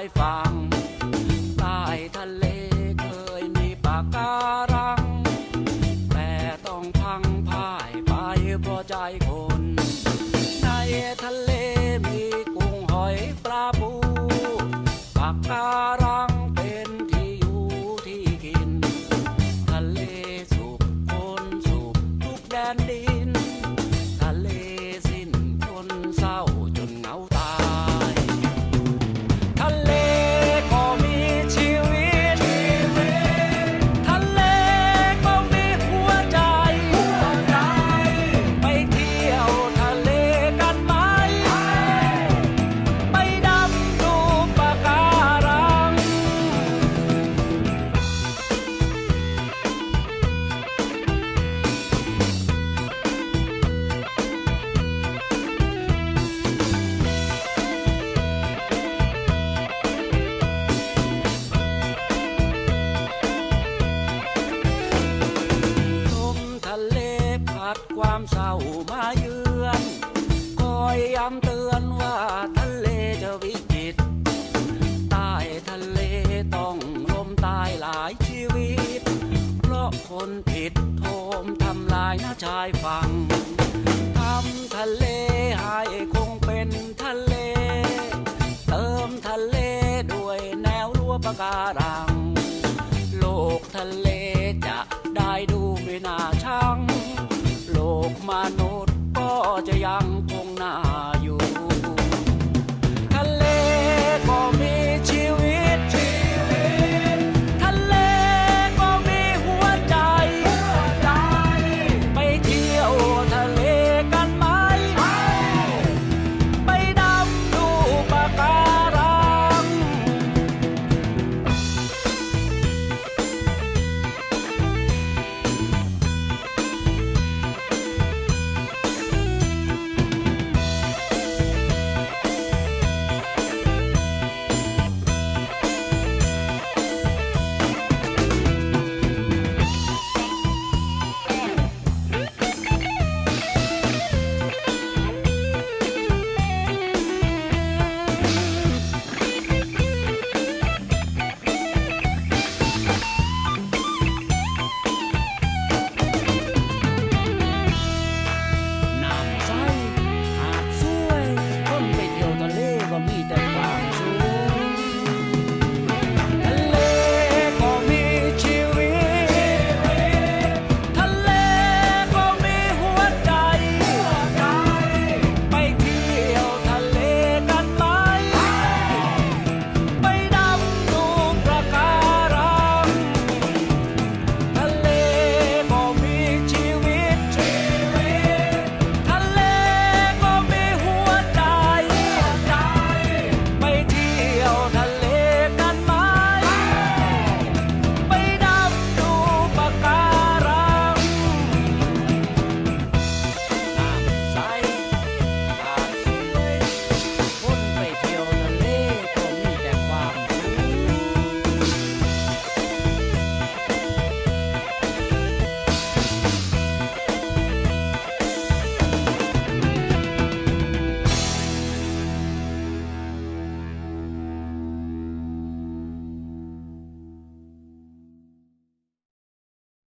ายฝั่งใต้ทะเลเคยมีปากการัง แต่ต้องพังพ่ายไปเพราะใจคน ในทะเลมีกุ้งหอยปลาปูปากการังเป็นที่อยู่ที่กิน ทะเลสุขคนสุขทุกแดนดี มาเยือนคอยย้ำเตือนว่าทะเลจะวิกฤตใต้ทะเลต้องลมตายหลายชีวิต เพราะคนผิดโทมทำลายหน้าชายฝั่งทำทะเลให้คงเป็นทะเล เติมทะเลด้วยแนวรั้วปะการัง โลกทะเลจะได้ดูไม่น่าชังโลกมัน ยังคงน่า